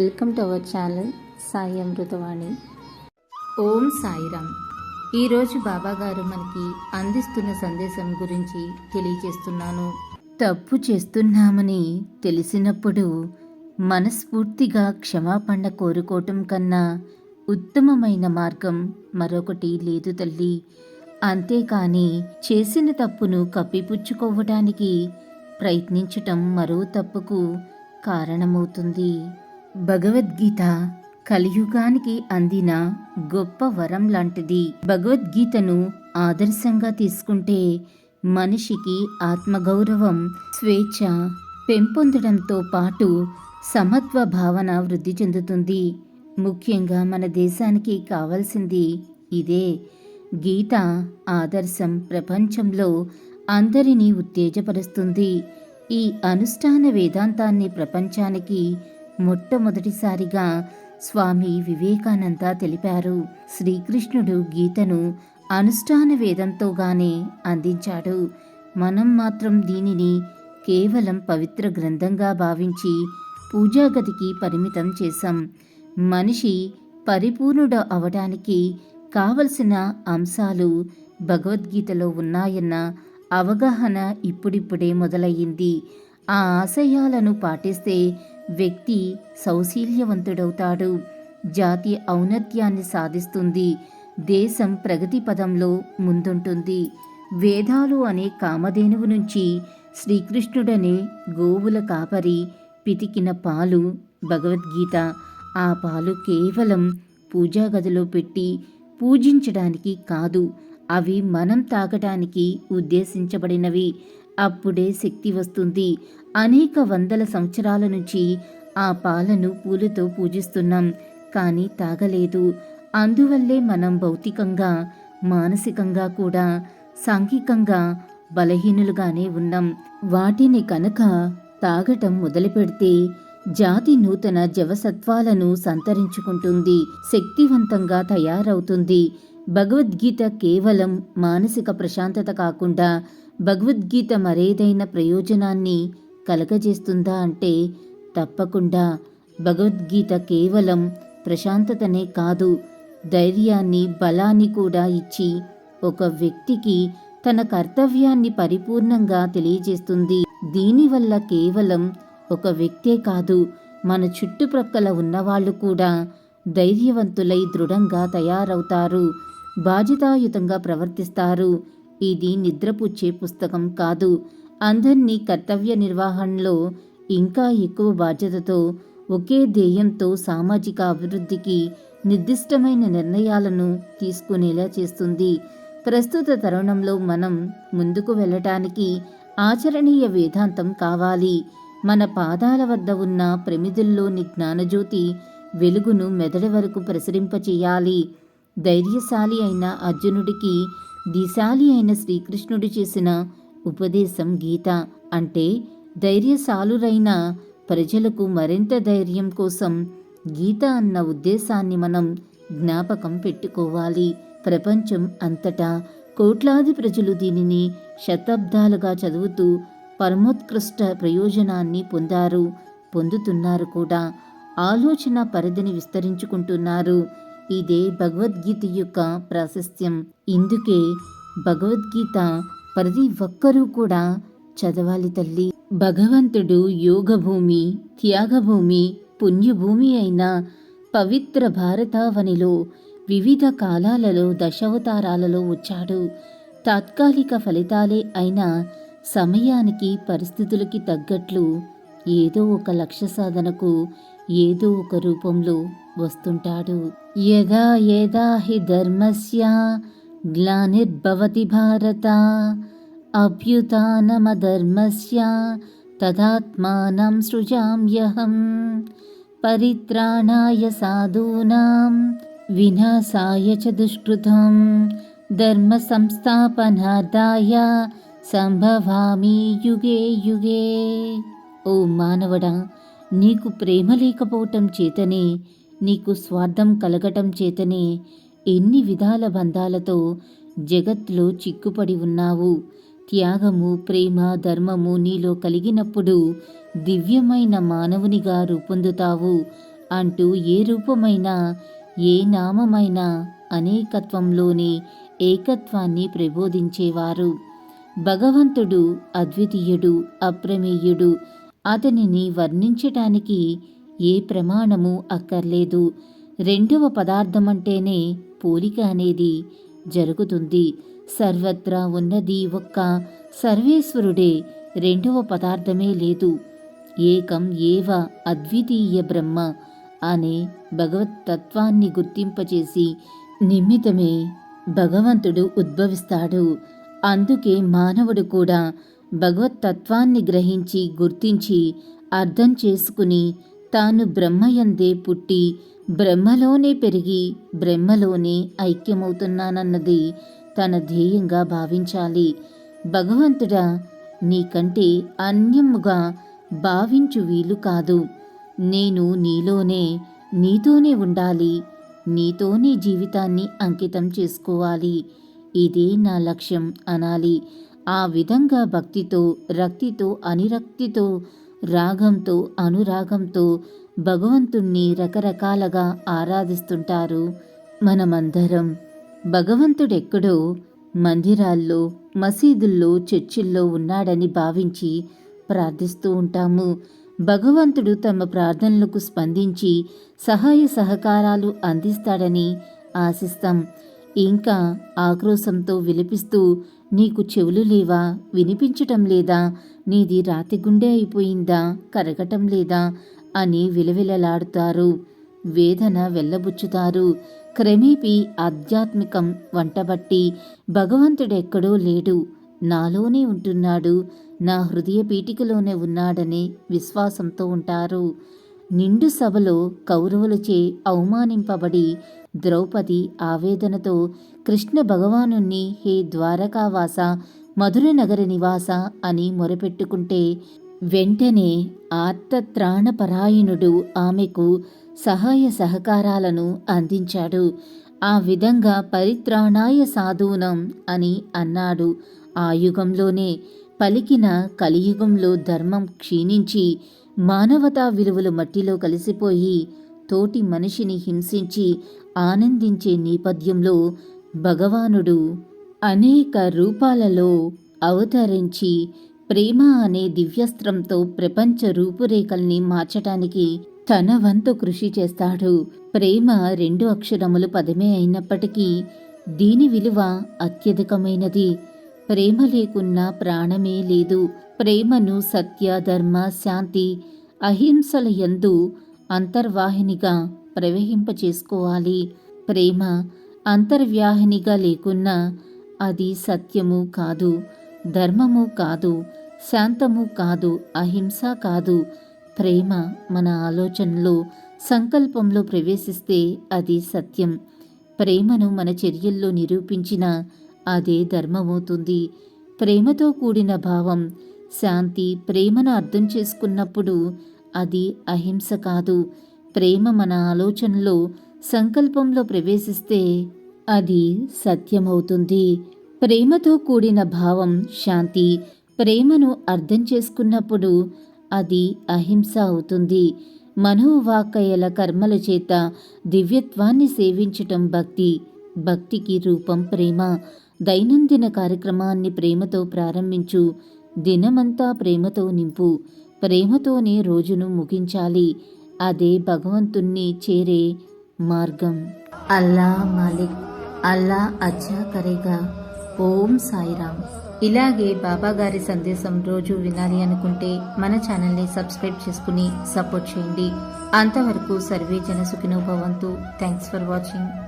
Welcome to our channel Sai Amritavani. ఓం సాయిరామ్. ఈరోజు బాబాగారు మనకి అందిస్తున్న సందేశం గురించి తెలియజేస్తున్నాను. తప్పు చేస్తున్నామని తెలిసినప్పుడు మనస్ఫూర్తిగా క్షమాపణ కోరుకోవటం కన్నా ఉత్తమమైన మార్గం మరొకటి లేదు తల్లి. అంతేకాని చేసిన తప్పును కప్పిపుచ్చుకోవటానికి ప్రయత్నించటం మరో తప్పుకు కారణమవుతుంది. భగవద్గీత కలియుగానికి అందిన గొప్ప వరం లాంటిది. భగవద్గీతను ఆదర్శంగా తీసుకుంటే మనిషికి ఆత్మగౌరవం స్వేచ్ఛ పెంపొందడంతో పాటు సమత్వ భావన వృద్ధి చెందుతుంది. ముఖ్యంగా మన దేశానికి కావాల్సింది ఇదే. గీత ఆదర్శం ప్రపంచంలో అందరినీ ఉత్తేజపరుస్తుంది. ఈ అనుష్ఠాన వేదాంతాన్ని ప్రపంచానికి మొట్టమొదటిసారిగా స్వామి వివేకానంద తెలిపారు. శ్రీకృష్ణుడు గీతను అనుష్ఠాన వేదంతోగానే అందించాడు. మనం మాత్రం దీనిని కేవలం పవిత్ర గ్రంథంగా భావించి పూజాగదికి పరిమితం చేశాం. మనిషి పరిపూర్ణుడు అవడానికి కావలసిన అంశాలు భగవద్గీతలో ఉన్నాయన్న అవగాహన ఇప్పుడిప్పుడే మొదలయ్యింది. ఆ ఆశయాలను పాటిస్తే వ్యక్తి సౌశీల్యవంతుడవుతాడు. జాతి ఔన్నత్యాన్ని సాధిస్తుంది. దేశం ప్రగతి పదంలో ముందుంటుంది. వేదాలు అనే కామధేనువు నుంచి శ్రీకృష్ణుడనే గోవుల కాపరి పితికిన పాలు భగవద్గీత. ఆ పాలు కేవలం పూజా గదిలో పెట్టి పూజించడానికి కాదు అవి మనం తాగటానికి ఉద్దేశించబడినవి. అప్పుడే శక్తి వస్తుంది. అనేక వందల సంవత్సరాల నుంచి ఆ పాలను పూలతో పూజిస్తున్నాం కానీ తాగలేదు. అందువల్లే మనం భౌతికంగా మానసికంగా కూడా సాంఘికంగా బలహీనులుగానే ఉన్నాం. వాటిని కనుక తాగటం మొదలుపెడితే జాతి నూతన జవసత్వాలను సంతరించుకుంటుంది శక్తివంతంగా తయారవుతుంది. భగవద్గీత కేవలం మానసిక ప్రశాంతత కాకుండా భగవద్గీత మరేదైన ప్రయోజనాన్ని కలగజేస్తుందా అంటే తప్పకుండా. భగవద్గీత కేవలం ప్రశాంతతనే కాదు ధైర్యాన్ని బలాన్ని కూడా ఇచ్చి ఒక వ్యక్తికి తన కర్తవ్యాన్ని పరిపూర్ణంగా తెలియజేస్తుంది. దీనివల్ల కేవలం ఒక వ్యక్తే కాదు మన చుట్టుప్రక్కల ఉన్నవాళ్ళు కూడా ధైర్యవంతులై దృఢంగా తయారవుతారు బాధ్యతాయుతంగా ప్రవర్తిస్తారు. ఇది నిద్రపుచ్చే పుస్తకం కాదు. అందరినీ కర్తవ్య నిర్వహణలో ఇంకా ఎక్కువ బాధ్యతతో ఒకే ధ్యేయంతో సామాజిక అభివృద్ధికి నిర్దిష్టమైన నిర్ణయాలను తీసుకునేలా చేస్తుంది. ప్రస్తుత తరుణంలో మనం ముందుకు వెళ్ళటానికి ఆచరణీయ వేదాంతం కావాలి. మన పాదాల వద్ద ఉన్న ప్రమిదుల్లోని జ్ఞానజ్యోతి వెలుగును మెదడు వరకు ప్రసరింపచేయాలి ధైర్యశాలి అయిన అర్జునుడికి దిశాలి అయిన శ్రీకృష్ణుడు చేసిన ఉపదేశం గీత అంటే ధైర్యశాలురైన ప్రజలకు మరింత ధైర్యం కోసం గీత అన్న ఉద్దేశాన్ని మనం జ్ఞాపకం పెట్టుకోవాలి. ప్రపంచం అంతటా కోట్లాది ప్రజలు దీనిని శతాబ్దాలుగా చదువుతూ పరమోత్కృష్ట ప్రయోజనాన్ని పొందారు పొందుతున్నారు కూడా. ఆలోచన పరిధిని విస్తరించుకుంటున్నారు. ఇదే భగవద్గీత యొక్క ప్రాశస్త్యం. ఇందుకే భగవద్గీత ప్రతి ఒక్కరూ కూడా చదవాలి తల్లి. భగవంతుడు యోగభూమి త్యాగభూమి పుణ్యభూమి అయిన పవిత్ర భారతావనిలో వివిధ కాలాలలో దశావతారాలలో వచ్చాడు. తాత్కాలిక ఫలితాలే అయిన సమయానికి పరిస్థితులకి తగ్గట్లు ఏదో ఒక లక్ష్య సాధనకు ఏదో ఒక రూపంలో వస్తుంటాడు. యదా యదా హి ధర్మస్య గ్లానిర్భవతి భారత అభ్యుతానమధర్మస్య తదాత్మానం సృజామ్యహం పరిత్రాణాయ సాధూనాం వినాశాయ చ దుష్కృతం ధర్మ సంస్థాపనార్థాయ సంభవామి యుగే యుగే ఓ మానవడా నీకు ప్రేమ లేకపోవటం చేతనే నీకు స్వార్థం కలగటం చేతనే ఎన్ని విధాల బంధాలతో జగత్లో చిక్కుపడి ఉన్నావు? త్యాగము ప్రేమ ధర్మము నీలో కలిగినప్పుడు దివ్యమైన మానవునిగా రూపొందుతావు అంటూ ఏ రూపమైనా ఏ నామమైనా అనేకత్వంలోని ఏకత్వాన్ని ప్రబోధించేవారు. భగవంతుడు అద్వితీయుడు అప్రమేయుడు అతనిని వర్ణించటానికి ఏ ప్రమాణము అక్కర్లేదు. రెండవ పదార్థమంటేనే పోలిక అనేది జరుగుతుంది. సర్వత్రా ఉన్నది ఒక్క సర్వేశ్వరుడే రెండవ పదార్థమే లేదు. ఏకం ఏవ అద్వితీయ బ్రహ్మ అనే భగవతత్వాన్ని గుర్తింపచేసి నిమిత్తమే భగవంతుడు ఉద్భవిస్తాడు. అందుకే మానవుడు కూడా భగవతత్వాన్ని గ్రహించి గుర్తించి అర్థం చేసుకుని తాను బ్రహ్మయందే పుట్టి బ్రహ్మలోనే పెరిగి బ్రహ్మలోనే ఐక్యమవుతున్నానన్నది తన ధ్యేయంగా భావించాలి. భగవంతుడా నీకంటే అన్యముగా భావించు వీలు కాదు. నేను నీలోనే నీతోనే ఉండాలి. నీతోనే జీవితాన్ని అంకితం చేసుకోవాలి. ఇదే నా లక్ష్యం అనాలి. ఆ విధంగా భక్తితో రక్తితో అనిరక్తితో రాగంతో అనురాగంతో భగవంతుణ్ణి రకరకాలుగా ఆరాధిస్తుంటారు. మనమందరం భగవంతుడెక్కడో మందిరాల్లో మసీదుల్లో చర్చిల్లో ఉన్నాడని భావించి ప్రార్థిస్తూ ఉంటాము. భగవంతుడు తమ ప్రార్థనలకు స్పందించి సహాయ సహకారాలు అందిస్తాడని ఆశిస్తాం. ఇంకా ఆక్రోశంతో విలపిస్తూ నీకు చెవులు లేవా? వినిపించటం లేదా? నీది రాతి గుండె అయిపోయిందా? కరగటం లేదా? అని విలవిలలాడుతారు. వేదన వెళ్ళబుచ్చుతారు క్రమేపీ ఆధ్యాత్మికం వంటబట్టి భగవంతుడెక్కడో లేడు. నాలోనే ఉంటున్నాడు. నా హృదయ పీఠికలోనే ఉన్నాడనే విశ్వాసంతో ఉంటారు. నిండు సభలో కౌరవులచే అవమానింపబడి ద్రౌపది ఆవేదనతో కృష్ణ భగవానుణ్ణి హే ద్వారకావాస మధుర నగర నివాస అని మొరపెట్టుకుంటే వెంటనే ఆర్తత్రాణపరాయణుడు ఆమెకు సహాయ సహకారాలను అందించాడు. ఆ విధంగా పరిత్రాణాయ సాధూనం అని అన్నాడు. ఆ యుగంలోనే పలికిన కలియుగంలో ధర్మం క్షీణించి మానవతా విలువలు మట్టిలో కలిసిపోయి తోటి మనిషిని హింసించి ఆనందించే నేపథ్యంలో భగవానుడు అనేక రూపాలలో అవతరించి ప్రేమ అనే దివ్యస్త్రంతో ప్రపంచ రూపురేఖల్ని మార్చటానికి తన వంతు కృషి చేస్తాడు. ప్రేమ రెండు అక్షరములు పదమే అయినప్పటికీ దీని విలువ అత్యధికమైనది. ప్రేమ లేకున్నా ప్రాణమే లేదు. ప్రేమను సత్య ధర్మ శాంతి అహింసల యందు అంతర్వాహినిగా ప్రవహింపచేసుకోవాలి. ప్రేమ అంతర్వ్యాహినిగా లేకున్నా అది సత్యము కాదు ధర్మము కాదు శాంతము కాదు అహింస కాదు. ప్రేమ మన ఆలోచనలో సంకల్పంలో ప్రవేశిస్తే అది సత్యం. ప్రేమను మన చర్యల్లో నిరూపించిన అదే ధర్మమవుతుంది. ప్రేమతో కూడిన భావం శాంతి ప్రేమను అర్థం చేసుకున్నప్పుడు అది అహింస కాదు. ప్రేమ మన ఆలోచనలో సంకల్పంలో ప్రవేశిస్తే అది సత్యమవుతుంది. ప్రేమతో కూడిన భావం శాంతి ప్రేమను అర్థం చేసుకున్నప్పుడు అది అహింస అవుతుంది. మనోవాకయల కర్మల చేత దివ్యత్వాన్ని సేవించటం భక్తి భక్తికి రూపం ప్రేమ. దైనందిన కార్యక్రమాన్ని ప్రేమతో ప్రారంభించు. దినమంతా ప్రేమతో నింపు. ప్రేమతోనే రోజును ముగించాలి. అదే భగవంతుణ్ణి చేరే మార్గం. అల్లా మాలిక్ అల్లా అచ్చా కరేగా. ఓం సాయిరామ్. ఇలాగే బాబా గారి సందేశం రోజు వినాలి అనుకుంటే మన ఛానల్ని సబ్స్క్రైబ్ చేసుకుని సపోర్ట్ చేయండి. అంతవరకు సర్వే జన సుఖినో భవంతు. Thanks for watching.